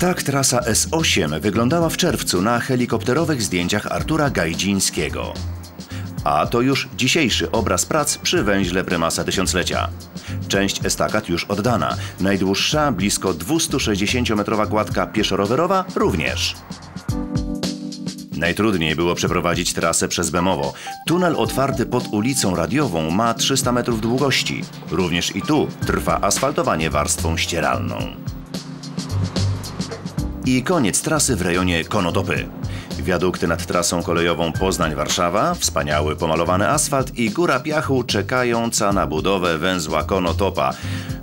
Tak trasa S8 wyglądała w czerwcu na helikopterowych zdjęciach Artura Gajdzińskiego. A to już dzisiejszy obraz prac przy węźle prymasa tysiąclecia. Część estakad już oddana. Najdłuższa, blisko 260-metrowa kładka pieszo-rowerowa również. Najtrudniej było przeprowadzić trasę przez Bemowo. Tunel otwarty pod ulicą Radiową ma 300 metrów długości. Również i tu trwa asfaltowanie warstwą ścieralną. I koniec trasy w rejonie Konotopy. Wiadukty nad trasą kolejową Poznań-Warszawa, wspaniały pomalowany asfalt i góra piachu czekająca na budowę węzła Konotopa.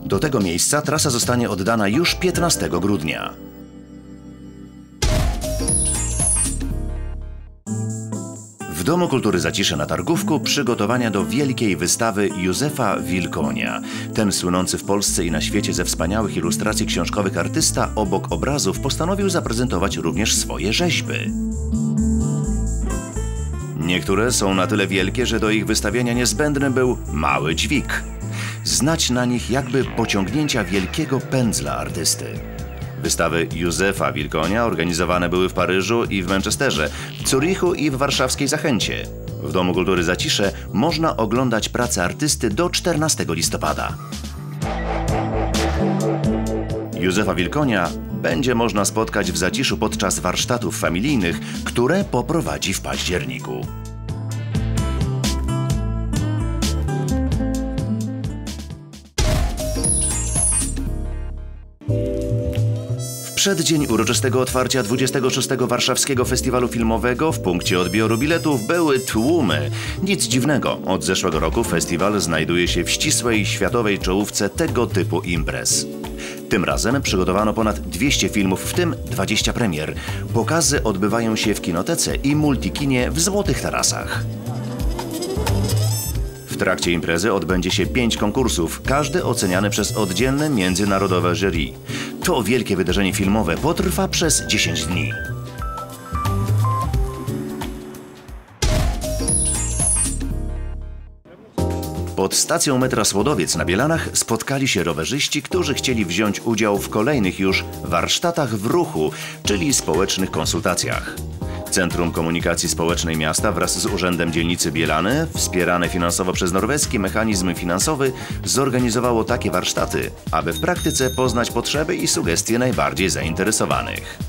Do tego miejsca trasa zostanie oddana już 15 grudnia. Domu Kultury Zacisze na Targówku przygotowania do wielkiej wystawy Józefa Wilkonia. Ten słynący w Polsce i na świecie ze wspaniałych ilustracji książkowych artysta obok obrazów postanowił zaprezentować również swoje rzeźby. Niektóre są na tyle wielkie, że do ich wystawienia niezbędny był mały dźwig. Znać na nich jakby pociągnięcia wielkiego pędzla artysty. Wystawy Józefa Wilkonia organizowane były w Paryżu i w Manchesterze, w Zurichu i w warszawskiej Zachęcie. W Domu Kultury Zacisze można oglądać pracę artysty do 14 listopada. Józefa Wilkonia będzie można spotkać w Zaciszu podczas warsztatów familijnych, które poprowadzi w październiku. Przeddzień uroczystego otwarcia 26. Warszawskiego Festiwalu Filmowego w punkcie odbioru biletów były tłumy. Nic dziwnego, od zeszłego roku festiwal znajduje się w ścisłej światowej czołówce tego typu imprez. Tym razem przygotowano ponad 200 filmów, w tym 20 premier. Pokazy odbywają się w kinotece i multikinie w Złotych Tarasach. W trakcie imprezy odbędzie się pięć konkursów, każdy oceniany przez oddzielne międzynarodowe jury. To wielkie wydarzenie filmowe potrwa przez 10 dni. Pod stacją metra Słodowiec na Bielanach spotkali się rowerzyści, którzy chcieli wziąć udział w kolejnych już warsztatach w ruchu, czyli społecznych konsultacjach. Centrum Komunikacji Społecznej Miasta wraz z Urzędem Dzielnicy Bielany, wspierane finansowo przez norweski mechanizm finansowy, zorganizowało takie warsztaty, aby w praktyce poznać potrzeby i sugestie najbardziej zainteresowanych.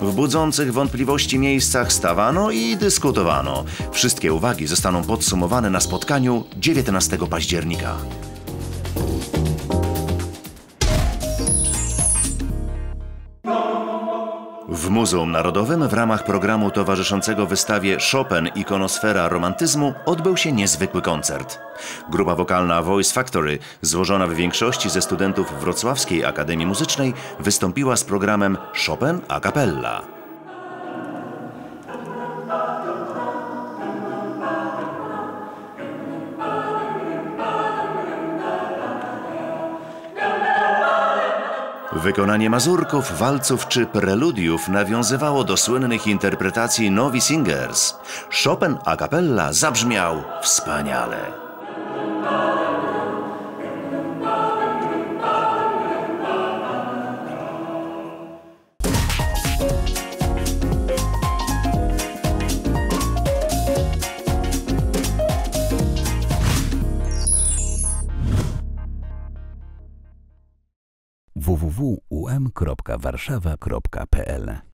W budzących wątpliwości miejscach stawano i dyskutowano. Wszystkie uwagi zostaną podsumowane na spotkaniu 19 października. W Muzeum Narodowym w ramach programu towarzyszącego wystawie Chopin Ikonosfera Romantyzmu odbył się niezwykły koncert. Grupa wokalna Voice Factory, złożona w większości ze studentów Wrocławskiej Akademii Muzycznej, wystąpiła z programem Chopin a cappella. Wykonanie mazurków, walców czy preludiów nawiązywało do słynnych interpretacji Novi Singers. Chopin a cappella zabrzmiał wspaniale. www.um.warszawa.pl